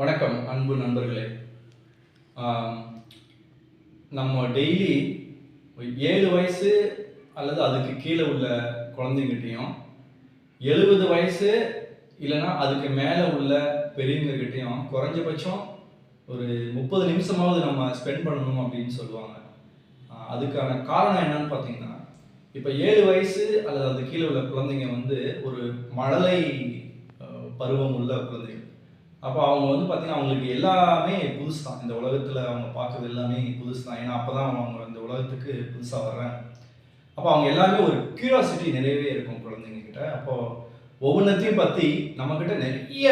வணக்கம் அன்பு நண்பர்களே. நம்ம டெய்லி ஏழு வயசு அல்லது அதுக்கு கீழே உள்ள குழந்தைங்கிட்டையும் எழுபது வயசு இல்லைன்னா அதுக்கு மேலே உள்ள பெரியவங்ககிட்டையும் குறைஞ்சபட்சம் ஒரு முப்பது நிமிஷமாவது நம்ம ஸ்பெண்ட் பண்ணணும் அப்படின்னு சொல்லுவாங்க. அதுக்கான காரணம் என்னன்னு பார்த்தீங்கன்னா இப்போ ஏழு வயசு அல்லது அது கீழே உள்ள குழந்தைங்க வந்து ஒரு மழலை பருவம் உள்ள குழந்தைங்க அப்போ அவங்க வந்து பார்த்தீங்கன்னா அவங்களுக்கு எல்லாமே புதுசு தான். இந்த உலகத்தில் அவங்க பார்க்குறது எல்லாமே புதுசு தான். ஏன்னா அப்போ தான் அவங்க இந்த உலகத்துக்கு புதுசாக வர்றாங்க. அப்போ அவங்க எல்லாமே ஒரு க்யூரியாசிட்டி நிறையவே இருக்கும் குழந்தைங்க கிட்ட. அப்போ ஒவ்வொன்றத்தையும் பற்றி நம்மக்கிட்ட நிறைய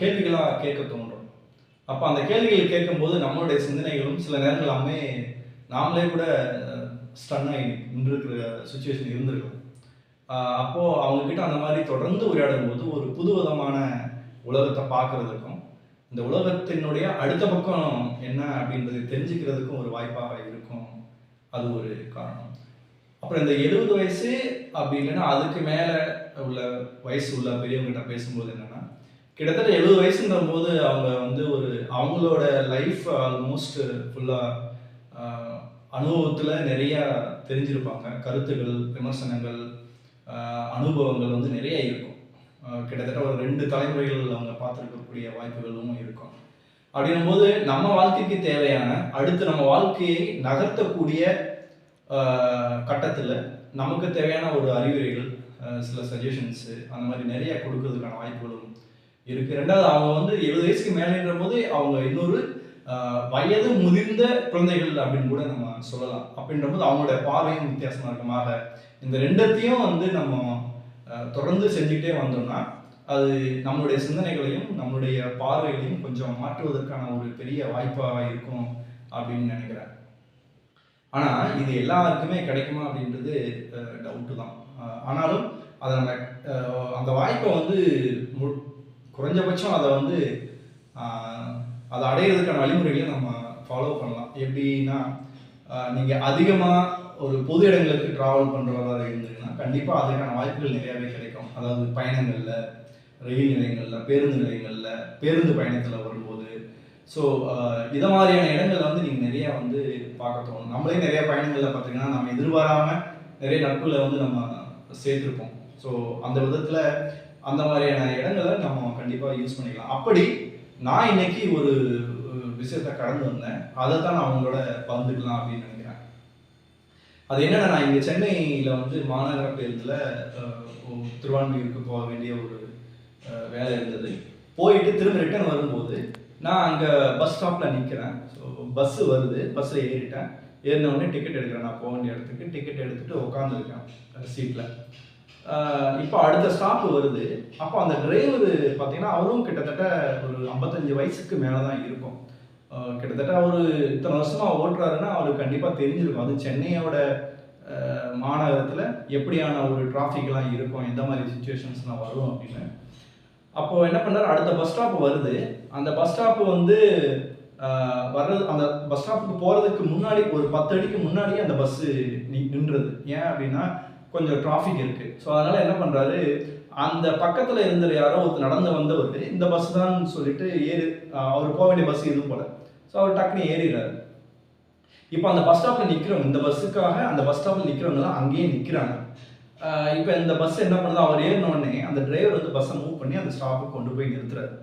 கேள்விகளாக கேட்க தோன்றும். அப்போ அந்த கேள்விகள் கேட்கும்போது நம்மளுடைய சிந்தனைகளும் சில நேரங்கள் எல்லாமே நாமளே கூட ஸ்டன் ஆகி நின்றுருக்கிற சுச்சுவேஷன் இருந்திருக்கும். அப்போது அவங்கக்கிட்ட அந்த மாதிரி தொடர்ந்து உரையாடும் போது ஒரு புது விதமான உலகத்தை பார்க்கறதுக்கும் இந்த உலகத்தினுடைய அடுத்த பக்கம் என்ன அப்படின்றது தெரிஞ்சுக்கிறதுக்கும் ஒரு வாய்ப்பாக இருக்கும். அது ஒரு காரணம். அப்புறம் இந்த எழுபது வயசு அப்படி இல்லைன்னா அதுக்கு மேலே உள்ள வயசு உள்ள பெரியவங்ககிட்ட பேசும்போது என்னென்னா கிட்டத்தட்ட எழுபது வயசுன்ற போது அவங்க வந்து ஒரு அவங்களோட லைஃப் ஆல்மோஸ்ட் ஃபுல்லாக அனுபவத்தில் நிறைய தெரிஞ்சிருப்பாங்க. கருத்துகள் விமர்சனங்கள் அனுபவங்கள் வந்து நிறைய இருக்கும். கிட்டத்தட்ட ஒரு ரெண்டு தலைமுறைகள் அவங்க பார்த்துருக்கக்கூடிய வாய்ப்புகளும் இருக்கும். அப்படின்னும்போது நம்ம வாழ்க்கைக்கு தேவையான அடுத்து நம்ம வாழ்க்கையை நகர்த்தக்கூடிய கட்டத்தில் நமக்கு தேவையான ஒரு அறிவுரைகள் சில சஜஷன்ஸு அந்த மாதிரி நிறைய கொடுக்கறதுக்கான வாய்ப்புகளும் இருக்குது ரெண்டாவது அவங்க வந்து எழுபது வயசுக்கு மேலேன்ற போது அவங்க இன்னொரு வயது முதிர்ந்த குழந்தைகள் அப்படின்னு கூட நம்ம சொல்லலாம். அப்படின்ற போது அவங்களோட பார்வையும் வித்தியாசமாக இருக்குமாக. இந்த ரெண்டத்தையும் வந்து நம்ம தொடர்ந்து செஞ்சுக்கிட்டே வந்தோம்னா அது நம்மளுடைய சிந்தனைகளையும் நம்மளுடைய பார்வைகளையும் கொஞ்சம் மாற்றுவதற்கான ஒரு பெரிய வாய்ப்பாக இருக்கும் அப்படின்னு நினைக்கிறேன். ஆனால் இது எல்லாருக்குமே கிடைக்குமா அப்படின்றது டவுட்டு தான். ஆனாலும் அதை நம்ம அந்த வாய்ப்பை வந்து மு- குறைஞ்சபட்சம் அதை வந்து அதை அடையிறதுக்கான வழிமுறைகளை நம்ம ஃபாலோ பண்ணலாம். எப்படின்னா நீங்கள் அதிகமாக ஒரு பொது இடங்களுக்கு ட்ராவல் பண்ணுறவராக இருந்து கண்டிப்பாக அதுக்கான வாய்ப்புகள் நிறையாவே கிடைக்கும். அதாவது பயணங்களில் ரயில் நிலையங்களில் பேருந்து நிலையங்களில் பேருந்து பயணத்தில் வரும்போது. ஸோ இதை மாதிரியான இடங்கள்ல வந்து நீங்கள் நிறையா வந்து பார்க்க தோணும். நம்மளே நிறைய பயணங்களில் பார்த்தீங்கன்னா நம்ம எதிர்பாராமல் நிறைய நட்புகளை வந்து நம்ம சேர்த்துருப்போம். ஸோ அந்த விதத்தில் அந்த மாதிரியான இடங்களை நம்ம கண்டிப்பாக யூஸ் பண்ணிக்கலாம். அப்படி நான் இன்னைக்கு ஒரு விஷயத்த விஷயத்தை கடந்து வந்தேன். அதை தான் நான் அவங்களோட பகிர்ந்துக்கலாம் அப்படின்னு அது என்னன்னா நான் இங்கே சென்னையில் வந்து மாநகர பேருந்தில் திருவான்மையூருக்கு போக வேண்டிய ஒரு வேலை இருந்தது. போயிட்டு திரும்ப ரிட்டர்ன் வரும்போது நான் அங்கே பஸ் ஸ்டாப்பில் நிற்கிறேன் ஸோ பஸ்ஸு வருது. பஸ்ஸில் ஏறிட்டேன். ஏறின உடனே டிக்கெட் எடுக்கிறேன். நான் போக வேண்டிய இடத்துக்கு டிக்கெட் எடுத்துட்டு உட்காந்துருக்கேன் சீட்டில் இப்போ அடுத்த ஸ்டாப் வருது. அப்போ அந்த டிரைவர் பார்த்தீங்கன்னா அவரும் கிட்டத்தட்ட ஒரு ஐம்பத்தஞ்சு வயசுக்கு மேலே தான் இருக்கும். கிட்டத்தட்ட அவர் இத்தனை வருஷமா ஓட்டுறாருன்னா அவருக்கு கண்டிப்பாக தெரிஞ்சிருக்கும். அது சென்னையோட மாநகரத்தில் எப்படியான ஒரு டிராஃபிக்லாம் இருக்கும் எந்த மாதிரி சுச்சுவேஷன்ஸ்லாம் வரும் அப்படின்னு. அப்போ என்ன பண்ணாரு? அடுத்த பஸ் ஸ்டாப் வருது. அந்த பஸ் ஸ்டாப் வந்து வர்றது அந்த பஸ் ஸ்டாப்புக்கு போகிறதுக்கு முன்னாடி ஒரு பத்து அடிக்கு முன்னாடியே அந்த பஸ்ஸு நின்றுது. ஏன் அப்படின்னா கொஞ்சம் டிராஃபிக் இருக்கு. ஸோ அதனால என்ன பண்றாரு? அந்த பக்கத்துல இருந்த யாரோ ஒருத்தர் நடந்து வந்தவர் இந்த பஸ் தான் சொல்லிட்டு ஏறு அவர் போக வேண்டிய பஸ் எதுவும் போல. ஸோ அவர் டக்குன்னு ஏறிடுறாரு. இப்போ அந்த பஸ் ஸ்டாப்பில் நிற்கிறவங்க இந்த பஸ்ஸுக்காக அந்த பஸ் ஸ்டாப்பில் நிற்கிறவங்கலாம் அங்கேயே நிற்கிறாங்க இப்போ இந்த பஸ் என்ன பண்ணுது? அவர் ஏறினோடனே அந்த டிரைவர் வந்து பஸ்ஸை மூவ் பண்ணி அந்த ஸ்டாப்புக்கு கொண்டு போய் நிறுத்துறாரு.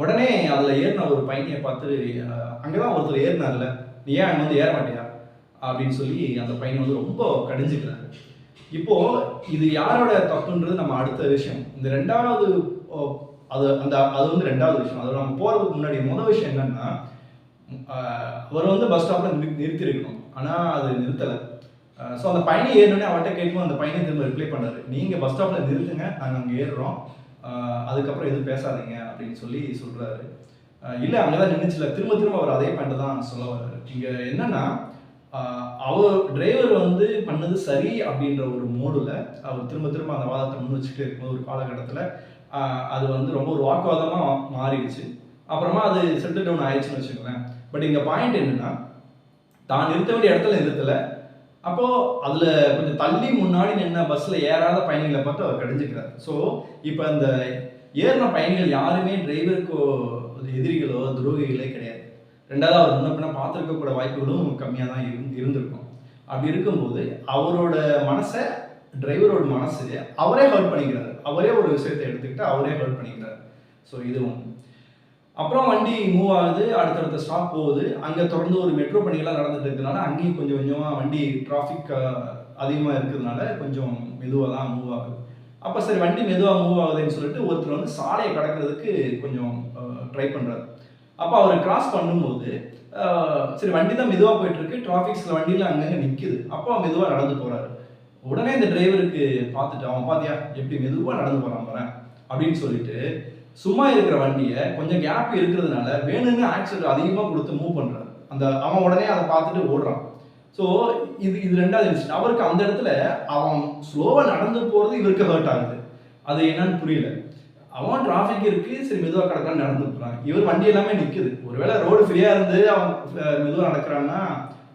உடனே அதில் ஏறின ஒரு பையனை பார்த்து அங்கே தான் ஒருத்தர் ஏறினார்ல நீ ஏன் அங்கே வந்து ஏற மாட்டியா? அப்படின்னு சொல்லி அந்த பையனை வந்து ரொம்ப கடிஞ்சுக்கிறாரு. இப்போ இது யாரோட தப்புன்றது நம்ம அடுத்த விஷயம். இந்த ரெண்டாவது அது அந்த அது வந்து ரெண்டாவது விஷயம். அதில் நம்ம போகிறதுக்கு முன்னாடி முதல் விஷயம் என்னன்னா அவர் வந்து பஸ் ஸ்டாப்பில் நிறுத்தி இருக்கணும் ஆனால் அது நிறுத்தலை. ஸோ அந்த பையனை ஏறினோடனே அவர்கிட்ட கேட்கும் அந்த பையனை திரும்ப ரிப்ளை பண்ணாரு. நீங்கள் பஸ் ஸ்டாப்பில் நிறுத்துங்க நாங்கள் அங்கே ஏறுறோம். அதுக்கப்புறம் எதுவும் பேசாதீங்க அப்படின்னு சொல்லி சொல்கிறாரு இல்லை அங்கே தான் நின்றுச்சுல திரும்ப திரும்ப அவர் அதே பண்ணிட்டு தான் சொல்ல வர்றாரு. இங்கே என்னன்னா அவர் டிரைவர் வந்து பண்ணது சரி அப்படின்ற ஒரு மோடில் அவர் திரும்ப திரும்ப அந்த வாதத்தை முன் வச்சுட்டு இருக்கும்போது ஒரு காலகட்டத்தில் அது வந்து ரொம்ப ஒரு வாக்குவாதமாக மாறிடுச்சு. அப்புறமா அது செட்டில் டவுன் ஆயிடுச்சுன்னு வச்சுக்கோங்களேன். பட் இங்கே பாயிண்ட் என்னென்னா தான் நிறுத்த வேண்டிய இடத்துல நிறுத்தலை. அப்போது அதில் கொஞ்சம் தள்ளி முன்னாடி நின்ன பஸ்ஸில் ஏறாத பயணிகளை பார்த்து அவர் கடிஞ்சுக்கிறார். ஸோ இப்போ அந்த ஏறின பயணிகள் யாருமே டிரைவருக்கோ எதிரிகளோ துரோகிகளே கிடையாது. ரெண்டாவது அவர் முன்ன பின்ன பார்த்துருக்கக்கூட வாய்ப்புகளும் கம்மியாக தான் இருந்து இருந்திருக்கும். அப்படி இருக்கும்போது அவரோட மனசை டிரைவரோட மனசு அவரே ஹெல்ப் பண்ணிக்கிறார். அவரே ஒரு விஷயத்தை எடுத்துக்கிட்டு அவரே ஹெல்ப் பண்ணிக்கிறாரு. ஸோ இது ஒன்று அப்புறம் வண்டி மூவ் ஆகுது அடுத்தடுத்த ஸ்டாப் போகுது. அங்கே தொடர்ந்து ஒரு மெட்ரோ பணிகள்லாம் நடந்துட்டு இருக்கிறதுனால அங்கேயும் கொஞ்சம் கொஞ்சமாக வண்டி டிராஃபிக் அதிகமாக இருக்கிறதுனால கொஞ்சம் மெதுவாக தான் மூவ் ஆகுது. அப்போ சரி வண்டி மெதுவாக மூவ் ஆகுதுன்னு சொல்லிட்டு ஒருத்தர் வந்து சாலையை கடக்கிறதுக்கு கொஞ்சம் ட்ரை பண்ணுறாரு அப்போ அவர் கிராஸ் பண்ணும்போது சரி வண்டி தான் மெதுவாக போயிட்டுருக்கு. டிராஃபிக்ஸில் வண்டியில் அங்கங்கே நிற்குது அப்போ மெதுவாக நடந்து போகிறாரு உடனே இந்த டிரைவருக்கு பார்த்துட்டு அவன் பார்த்தியா எப்படி மெதுவாக நடந்து போகிறான் பாரேன்? அப்படின்னு சொல்லிட்டு சும்மா இருக்கிற வண்டியை கொஞ்சம் கேப் இருக்கிறதுனால வேணும்னு ஆக்சிடென்ட் அதிகமாக கொடுத்து மூவ் பண்ணுறாரு அந்த அவன் உடனே அதை பார்த்துட்டு ஓடுறான். ஸோ இது இது ரெண்டாவது விஷயம் அவருக்கு அந்த இடத்துல அவன் ஸ்லோவாக நடந்து போகிறது இவருக்கு ஹர்ட் ஆகுது. அது என்னன்னு புரியல. அவன் டிராஃபிக் இருக்கு சரி மெதுவாக கிடக்கான்னு நடந்து போகிறான் இவர் வண்டி எல்லாமே நிற்குது ஒருவேளை ரோடு ஃப்ரீயாக இருந்து அவன் மெதுவாக நடக்கிறான்னா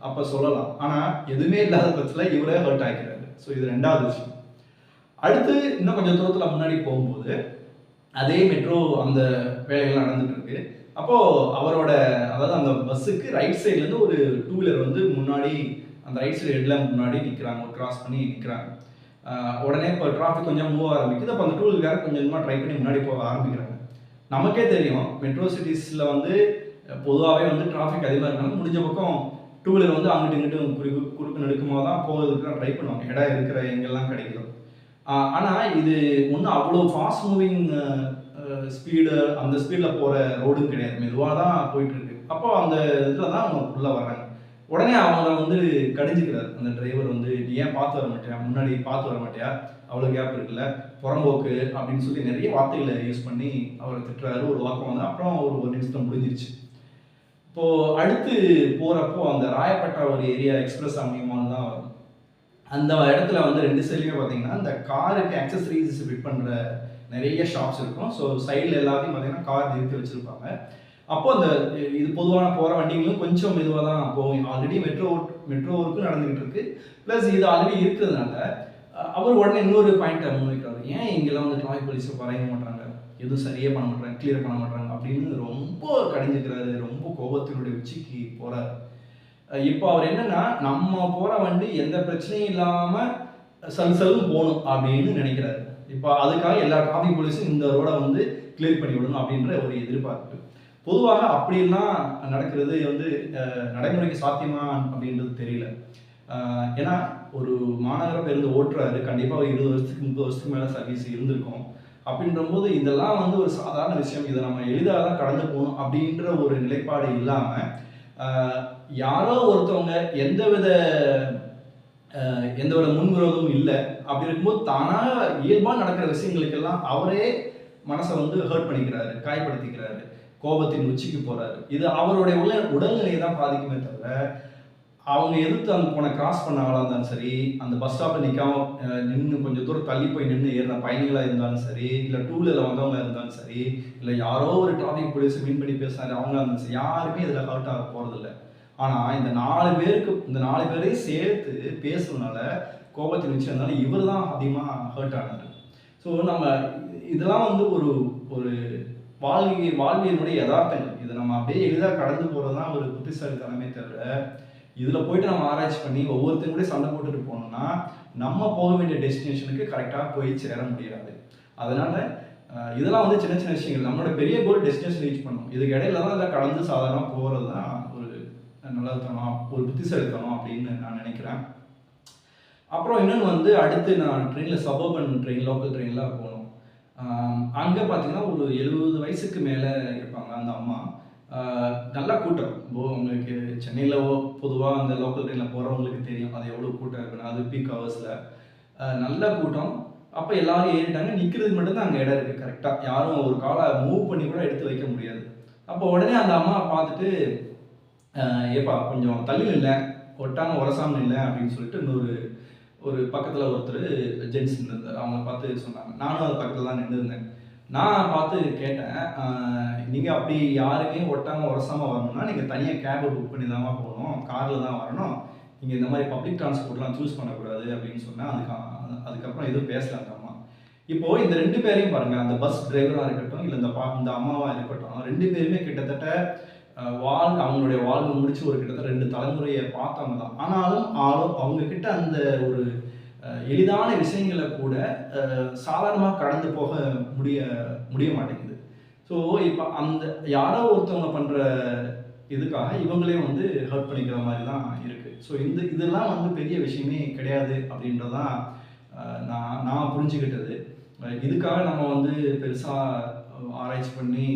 அப்போ சொல்லலாம். ஆனால் எதுவுமே இல்லாத பட்சத்தில் இவரே ஹர்ட் ஆகிக்கிறாரு ஸோ இது ரெண்டாவது விஷயம். அடுத்து இன்னும் கொஞ்சம் தூரத்தில் முன்னாடி போகும்போது அதே மெட்ரோ அந்த வேலைகள் நடந்துட்டு இருக்கு அப்போ அவரோட அதாவது அந்த பஸ்ஸுக்கு ரைட் சைட்லேருந்து ஒரு டூ வீலர் வந்து முன்னாடி அந்த ரைட் சைடு ஹெட்லாம் முன்னாடி நிற்கிறாங்க கிராஸ் பண்ணி நிற்கிறாங்க உடனே இப்போ டிராஃபிக் கொஞ்சம் மூவ் ஆரம்பிக்குது. அப்போ அந்த டூ வீலர்கார கொஞ்சம் கொஞ்சமாக ட்ரை பண்ணி முன்னாடி போக ஆரம்பிக்கிறாங்க. நமக்கே தெரியும் மெட்ரோ சிட்டிஸில் வந்து பொதுவாகவே வந்து டிராஃபிக் அதிகமாக இருந்தாலும் முடிஞ்ச பக்கம் டூ வீலர் வந்து அங்கிட்டு இங்கிட்டு குறுக்கு குறுக்கு நெடுக்குமாக தான் போகிறதுக்கு ட்ரை பண்ணுவாங்க. இடம் இருக்கிற எங்கெல்லாம் கிடைக்குதோ. ஆனால் இது ஒன்றும் அவ்வளோ ஃபாஸ்ட் மூவிங் ஸ்பீடு அந்த ஸ்பீடில் போகிற ரோடும் கிடையாது. மெதுவாக தான் போயிட்டுருக்கு. அப்போ அந்த இதில் தான் அவங்க உள்ளே வர்றாங்க. உடனே அவங்கள வந்து கடிஞ்சிக்கிறார். அந்த டிரைவர் வந்து நீ ஏன் பார்த்து வர மாட்டியா? முன்னாடி பார்த்து வர மாட்டியா? அவ்வளோ கேப் இருக்குல்ல? புறம்போக்கு அப்படின்னு சொல்லி நிறைய வார்த்தைகளை யூஸ் பண்ணி அவரை திட்டுறாரு. ஒரு வாக்கம் வந்து அப்புறம் ஒரு ஒரு நிமிஷம் முடிஞ்சிருச்சு. இப்போது அடுத்து போகிறப்போ அந்த ராயப்பட்டா ஒரு ஏரியா எக்ஸ்பிரஸ் அமையமான அந்த இடத்துல வந்து ரெண்டு சைட்லையுமே பார்த்தீங்கன்னா அந்த காருக்கு அக்சசரிஸ் ஃபிட் பண்ணுற நிறைய ஷாப்ஸ் இருக்கும். ஸோ சைடில் எல்லாத்தையும் பார்த்தீங்கன்னா கார் நிறுத்தி வச்சுருப்பாங்க. அப்போ அந்த இது பொதுவான போகிற வண்டிகளும் கொஞ்சம் மெதுவாக தான் போகும். ஆல்ரெடி மெட்ரோ மெட்ரோ ஒர்க்கும் நடந்துகிட்டு இருக்கு. ப்ளஸ் இது ஆல்ரெடி இருக்கிறதுனால அவர் உடனே இன்னொரு பாயிண்ட்டை முன்வைக்கிறாரு ஏன் இங்கெல்லாம் வந்து டிராஃபிக் போலீஸை குறைய மாட்டாங்க எதுவும் சரியே பண்ண மாட்டாங்க கிளியர் பண்ண மாட்டாங்க அப்படின்னு ரொம்ப கடிஞ்சுக்கிறாரு. ரொம்ப கோபத்தினுடைய உச்சிக்கு போகிறார் இப்போ அவர் என்னன்னா நம்ம போற வண்டி எந்த பிரச்சனையும் இல்லாம சல் சல்னு போகணும் அப்படின்னு நினைக்கிறாரு. இப்போ அதுக்காக எல்லா டிராஃபிக் போலீஸும் இந்த ரோட வந்து கிளியர் பண்ணி விடணும் அப்படின்ற ஒரு எதிர்பார்ப்பு. பொதுவாக அப்படிலாம் நடக்கிறது வந்து நடைமுறைக்கு சாத்தியமா அப்படின்றது தெரியல. ஏன்னா ஒரு மாநகர பேருந்து ஓட்டுறாரு. கண்டிப்பாக ஒரு இருபது வருஷத்துக்கு முப்பது வருஷத்துக்கு மேலே சர்வீஸ் இருந்திருக்கும். அப்படின்றபோது இதெல்லாம் வந்து ஒரு சாதாரண விஷயம். இதை நம்ம எளிதாக தான் கடந்து போகணும் அப்படின்ற ஒரு நிலைப்பாடு இல்லாமல் யாரோ ஒருத்தவங்க எந்தவித எந்த வித முன்விரோதமும் இல்லை. அப்படி இருக்கும்போது தானாக இயல்பாக நடக்கிற விஷயங்களுக்கெல்லாம் அவரே மனசை வந்து ஹர்ட் பண்ணிக்கிறாரு காயப்படுத்திக்கிறாரு கோபத்தின் உச்சிக்கு போறாரு. இது அவருடைய உள்ள உடல்நிலையை தான் பாதிக்குமே தவிர அவங்க எதிர்த்து அந்த போன கிராஸ் பண்ண இருந்தாலும் சரி அந்த பஸ் ஸ்டாப்பில் நிற்காம நின்று கொஞ்சம் தூரம் தள்ளி போய் நின்று ஏறின பயணிகளாக இருந்தாலும் சரி இல்லை டூ வீலரில் வந்தவங்க இருந்தாலும் சரி இல்லை யாரோ ஒரு டிராஃபிக் போலீஸ் மீன் பண்ணி பேசினாரு அவங்க இருந்தாலும் சரி யாருமே இதில் ஹர்ட் ஆக போகிறதில்ல ஆனால் இந்த நாலு பேருக்கு இந்த நாலு பேரையும் சேர்த்து பேசுறதுனால கோபத்தின் வச்சிருந்தாலும் இவர் தான் அதிகமாக ஹர்ட் ஆனார். ஸோ நம்ம இதெல்லாம் வந்து ஒரு ஒரு வாழ்க்கை வாழ்வியலுடைய யதார்த்தங்கள். இதை நம்ம அப்படியே எளிதாக கடந்து போகிறது தான் ஒரு புத்திசாலித்தனமே தவிர இதில் போயிட்டு நம்ம ஆராய்ச்சி பண்ணி ஒவ்வொருத்தரும் கூட சண்டை போட்டுட்டு போனோம்னா நம்ம போக வேண்டிய டெஸ்டினேஷனுக்கு கரெக்டாக போய் சேர முடியாது. அதனால இதெல்லாம் வந்து சின்ன சின்ன விஷயங்கள். நம்மளோட பெரிய கோல் டெஸ்டினேஷன் ரீச் பண்ணணும். இதுக்கு இடையில தான் இதில் கடந்து சாதாரணமாக போகிறது தான் ஒரு நல்லதுத்தனம் ஒரு புத்திசாலித்தனம் அப்படின்னு நான் நினைக்கிறேன். அப்புறம் இன்னொன்று வந்து அடுத்து நான் ட்ரெயினில் சபர்பன் ட்ரெயின் லோக்கல் ட்ரெயினில் போகணும். அங்கே பார்த்தீங்கன்னா ஒரு எழுபது வயசுக்கு மேலே இருப்பாங்க அந்த அம்மா. நல்ல கூட்டம். ஓ உங்களுக்கு சென்னையில் பொதுவாக அந்த லோக்கல் ட்ரெயினில் போகிறவங்களுக்கு தெரியும். அது எவ்வளோ கூட்டம் இருக்குன்னு. அது பீக் ஹவர்ஸில் நல்ல கூட்டம். அப்போ எல்லாரும் ஏறிட்டாங்க. நிற்கிறதுக்கு மட்டும்தான் அங்கே இடம் இருக்குது கரெக்டாக யாரும் ஒரு காலை மூவ் பண்ணி கூட எடுத்து வைக்க முடியாது. அப்போ உடனே அந்த அம்மா பார்த்துட்டு ஏப்பா கொஞ்சம் தள்ளி இல்லை ஒட்டாமல் உரசாமல் இல்லை அப்படின்னு சொல்லிட்டு இன்னொரு ஒரு பக்கத்தில் ஒருத்தர் ஜென்ஸ் இருந்தார் அவங்க பார்த்து சொன்னாங்க. நானும் அது பக்கத்தில் தான் நின்று இருந்தேன் நான் பார்த்து கேட்டேன் நீங்கள் அப்படி யாருமே ஒட்டாமல் உரசாமல் வரணும்னா நீங்கள் தனியாக கேபை புக் பண்ணி தான் போகணும். காரில் தான் வரணும். நீங்கள் இந்த மாதிரி பப்ளிக் டிரான்ஸ்போர்ட்லாம் சூஸ் பண்ணக்கூடாது அப்படின்னு சொன்னேன். அதுக்கு அதுக்கப்புறம் எதுவும் பேசல அந்த அம்மா இப்போது இந்த ரெண்டு பேரையும் பாருங்கள் அந்த பஸ் டிரைவராக இருக்கட்டும் இல்லை இந்த பா இந்த அம்மாவாக இருக்கட்டும் ரெண்டு பேருமே கிட்டத்தட்ட வாழ் அவங்களுடைய வாழ்வு முடிச்சு ஒரு கிட்டத்தட்ட ரெண்டு தலைமுறையை பார்த்தவங்க தான். ஆனாலும் ஆளும் அவங்கக்கிட்ட அந்த ஒரு எளிதான விஷயங்களை கூட சாதாரணமாக கடந்து போக முடிய முடிய மாட்டேங்குது. ஸோ இப்போ அந்த யாரோ ஒருத்தவங்க பண்ணுற இதுக்காக இவங்களே வந்து ஹெல்ப் பண்ணிக்கிற மாதிரி தான் இருக்குது ஸோ இந்த இதெல்லாம் வந்து பெரிய விஷயமே கிடையாது அப்படின்றதான் நான் நான் புரிஞ்சுக்கிட்டது. இதுக்காக நம்ம வந்து பெருசாக ஆராய்ச்சி பண்ணி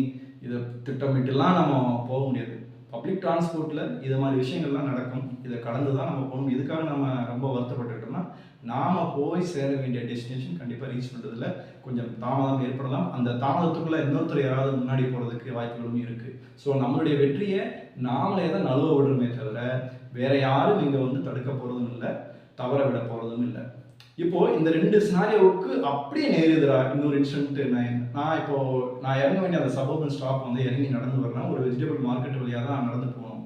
இதை திட்டமிட்டுலாம் நம்ம போக முடியாது. பப்ளிக் டிரான்ஸ்போர்ட்டில் இது மாதிரி விஷயங்கள்லாம் நடக்கும். இதை கடந்து தான் நம்ம போகணும். இதுக்காக நம்ம ரொம்ப வருத்தப்பட்டுக்கிட்டோம்னா நாம் போய் சேர வேண்டிய டெஸ்டினேஷன் கண்டிப்பாக ரீச் பண்ணுறதுல கொஞ்சம் தாமதம் ஏற்படலாம். அந்த தாமதத்துக்குள்ளே இன்னொருத்தர் யாராவது முன்னாடி போகிறதுக்கு வாய்ப்புகளும் இருக்குது ஸோ நம்மளுடைய வெற்றியை நாமளே தான் நழுவ விடுறோமே தவிர வேற யாரும் இங்கே வந்து தடுக்க போகிறதும் இல்லை தவற விட போகிறதும் இல்லை. இப்போ இந்த ரெண்டு சினாரியோவுக்கு அப்படியே நேருதுரா இன்னொரு இன்சிடென்ட் நான் நான் இப்போ நான் இறங்க வேண்டிய அந்த சபர்பன் ஸ்டாப் வந்து இறங்கி நடந்து வரேன் ஒரு வெஜிடபிள் மார்க்கெட் வழியாக தான் நடந்து போகணும்.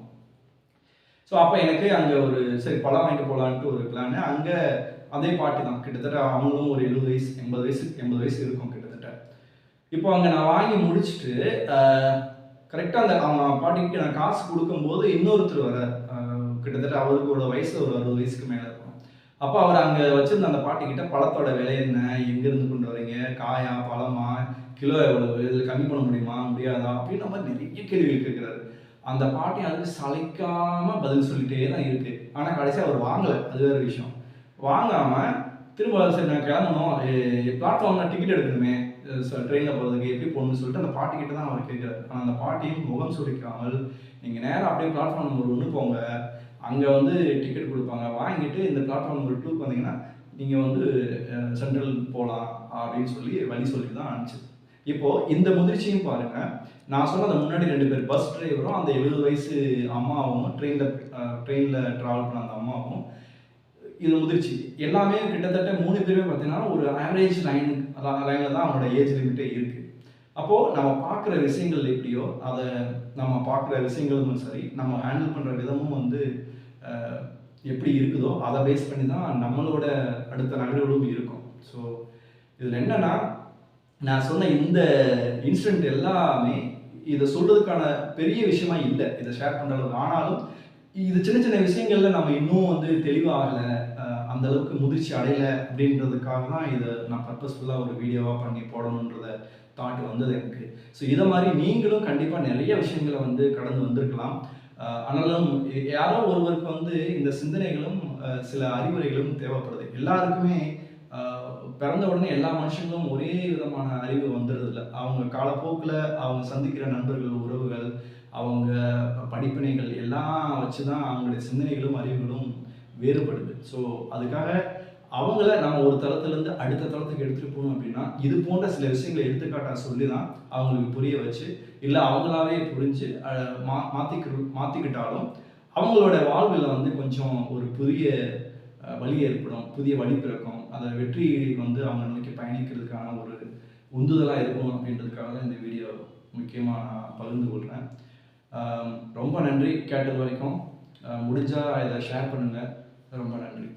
ஸோ அப்போ எனக்கு அங்கே ஒரு சரி பழம் வாங்கிட்டு போகலான்ட்டு ஒரு பிளான் அங்கே அதே பாட்டி தான். கிட்டத்தட்ட அவங்களும் ஒரு எழுபது வயசு எண்பது வயசு எண்பது வயசு இருக்கும் கிட்டத்தட்ட. இப்போ அங்கே நான் வாங்கி முடிச்சுட்டு கரெக்டாக அந்த அவங்க பாட்டிக்கு நான் காசு கொடுக்கும்போது இன்னொருத்தர் வர கிட்டத்தட்ட அவருக்கோட வயசு ஒரு அறுபது வயசுக்கு மேலே இருக்கும். அப்போ அவர் அங்கே வச்சிருந்த அந்த பாட்டிக்கிட்ட பழத்தோட விலை என்ன? எங்கேருந்து கொண்டு வரீங்க காயா பழமா? கிலோ எவ்வளவு? இதில் கம்மி பண்ண முடியுமா? முடியாதா? அப்படின்ற மாதிரி நிறைய கேள்விகள் கேட்குறாரு. அந்த பாட்டி அதுக்கு சளைக்காமல் பதில் சொல்லிட்டே தான் இருக்குது ஆனால் கடைசியாக அவர் வாங்கலை. அது வேற விஷயம். வாங்காம திரும்ப சரி நான் கிளம்பணும். பிளாட்ஃபார்ம்ல டிக்கெட் எடுக்கணுமே. ட்ரெயினில் போகிறதுக்கு எப்படி போகணும்னு சொல்லிட்டு அந்த பாட்டி கிட்ட தான் அவர் கேட்குறாரு. ஆனால் அந்த பாட்டியும் முகம் சுழிக்காமல் நீங்கள் நேராக அப்படியே பிளாட்ஃபார்ம் நம்பர் ஒன்று போங்க. அங்கே வந்து டிக்கெட் கொடுப்பாங்க. வாங்கிட்டு இந்த பிளாட்ஃபார்ம் நம்பர் டூக்கு வந்தீங்கன்னா நீங்கள் வந்து சென்ட்ரல் போகலாம் அப்படின்னு சொல்லி வழி சொல்லி தான் அனுப்பிச்சு. இப்போது இந்த முதிர்ச்சியும் பாருங்க. நான் சொன்ன அந்த முன்னாடி ரெண்டு பேர் பஸ் டிரைவரும் அந்த எழுபது வயசு அம்மாவும் ட்ரெயினில் ட்ரெயினில் ட்ராவல் பண்ண அந்த அம்மாவும் இது முதிர்ச்சி. எல்லாமே கிட்டத்தட்ட மூணு பேருமே பார்த்தீங்கன்னா ஒரு ஆவரேஜ் லைன் லைனில் தான் அவங்களோட ஏஜ் லிமிட்டே இருக்குது அப்போது நம்ம பார்க்குற விஷயங்கள் எப்படியோ அதை நம்ம பார்க்குற விஷயங்களும் சரி நம்ம ஹேண்டில் பண்ணுற விதமும் வந்து எப்படி இருக்குதோ அதை பேஸ் பண்ணி தான் நம்மளோட அடுத்த நகர்வுகளும் இருக்கும். ஸோ இதில் என்னன்னா நான் சொன்ன இந்த இன்சிடென்ட் எல்லாமே இதை சொல்றதுக்கான பெரிய விஷயமா இல்லை. இதை ஷேர் பண்ணுறது ஆனாலும் இது சின்ன சின்ன விஷயங்கள்ல நம்ம இன்னும் வந்து தெளிவாகலை அந்த அளவுக்கு முதிர்ச்சி அடையலை அப்படின்றதுக்காக தான் இதை நான் பர்பஸ்ஃபுல்லாக ஒரு வீடியோவாக பண்ணி போடணுன்றத தாட் வந்தது எனக்கு. ஸோ இதை மாதிரி நீங்களும் கண்டிப்பாக நிறைய விஷயங்களை வந்து கடந்து வந்திருக்கலாம். ஆனாலும் யாரோ ஒருவருக்கு வந்து இந்த சிந்தனைகளும் சில அறிவுரைகளும் தேவைப்படுது. எல்லாருக்குமே பிறந்த உடனே எல்லா மனுஷங்களும் ஒரே விதமான அறிவு வந்துடுறதில்ல. அவங்க காலப்போக்கில் அவங்க சந்திக்கிற நண்பர்கள் உறவுகள் அவங்க படிப்பினைகள் எல்லாம் வச்சு தான் அவங்களுடைய சிந்தனைகளும் அறிவுகளும் வேறுபடுது. ஸோ அதுக்காக அவங்கள நம்ம ஒரு தளத்துலேருந்து அடுத்த தளத்துக்கு எடுத்துகிட்டு போகணும் அப்படின்னா இது போன்ற சில விஷயங்களை எடுத்துக்காட்டாக சொல்லி தான் அவங்களுக்கு புரிய வச்சு இல்லை அவங்களாவே புரிஞ்சு மா மாற்றிக்க மாற்றிக்கிட்டாலும் அவங்களோட வாழ்வில் வந்து கொஞ்சம் ஒரு புதிய வழி ஏற்படும். புதிய வழி பிறக்கும். அதை வெற்றி வந்து அவங்க நோக்கி பயணிக்கிறதுக்கான ஒரு உந்துதலாக இருக்கும் அப்படின்றதுக்காக தான் இந்த வீடியோ முக்கியமாக நான் பகிர்ந்து கொள்கிறேன் ரொம்ப நன்றி கேட்டது வரைக்கும். முடிஞ்சால் இதை ஷேர் பண்ணுங்கள் ரொம்ப நன்றி.